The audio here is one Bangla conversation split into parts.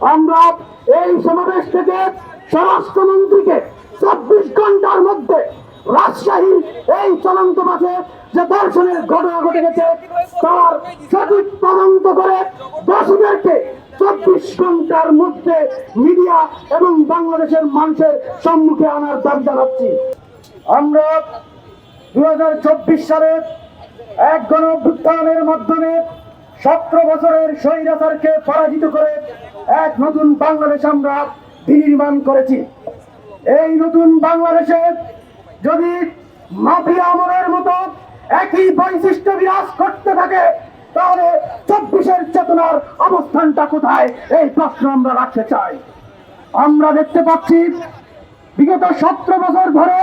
আমরা এই সমাবেশ থেকে স্বরাষ্ট্রমন্ত্রীকে চব্বিশ ঘণ্টার মধ্যে রাজশাহীর এই চলন্ত মাসে যে দর্শনের ঘটনা ঘটে গেছে, তার সঠিক তদন্ত করে দোষীদেরকে চব্বিশ ঘণ্টার মধ্যে মিডিয়া এবং বাংলাদেশের মানুষের সম্মুখে আনার দাবি জানাচ্ছি। আমরা দু সালের এক গণ মাধ্যমে সতেরো বছরের স্বৈরাচারকে পরাজিত করে এক নতুন বাংলাদেশ আমরা বিনির্মাণ করেছি। এই নতুন বাংলাদেশে যদি মাফিয়া আমলের মতো একই বৈশিষ্ট্য বিরাজ করতে থাকে, তাহলে চব্বিশের চেতনার অবস্থানটা কোথায়? এই প্রশ্ন আমরা রাখতে চাই। আমরা দেখতে পাচ্ছি, বিগত সতেরো বছর ধরে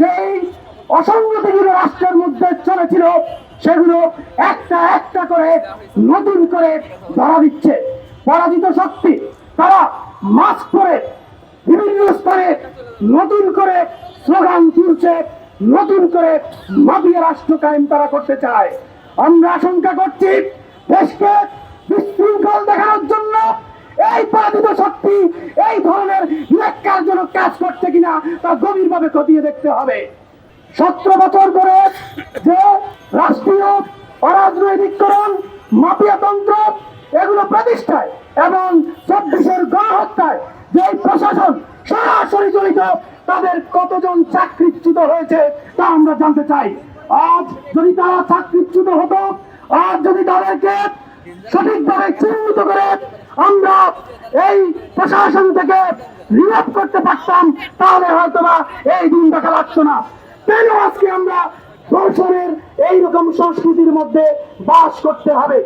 যেই অসঙ্গতিগুলো রাষ্ট্রের মধ্যে চলেছিল সেগুলো একটা একটা করে নতুন করে ধরা দিচ্ছে। পরাজিত শক্তি, তারা মাস্ক করে বিভিন্ন স্তরে নতুন করে স্লোগান তুলছে, নতুন করে মাফিয়া রাষ্ট্র কায়েম তারা করতে চায়। আমরা আশঙ্কা করছি দেশকে বিশৃঙ্খল দেখানোর জন্য এই পরাজিত শক্তি এই ধরনের ন্যাক্কারজনক কাজ করছে কিনা তা গভীরভাবে খতিয়ে দেখতে হবে। সতেরো বছর ধরে যে অরাজনৈতিকরণ মাফিয়াতন্ত্র এগুলো প্রতিষ্ঠায় এবং চব্বিশের গণহত্যায় যে প্রশাসন সরাসরি জড়িত, তাদের কতজন চাকরিচ্যুত হয়েছে তা আমরা জানতে চাই। আজ যদি তারা চাকরিচ্যুত হতো, আজ যদি তাদেরকে সঠিকভাবে চিহ্নিত করে আমরা এই প্রশাসন থেকে রিমুভ করতে পারতাম, তাহলে হয়তো এই দিন দেখা লাগতো না। কেন আজকে আমরা দর্শনের এইরকম সংস্কৃতির মধ্যে বাস করতে হবে।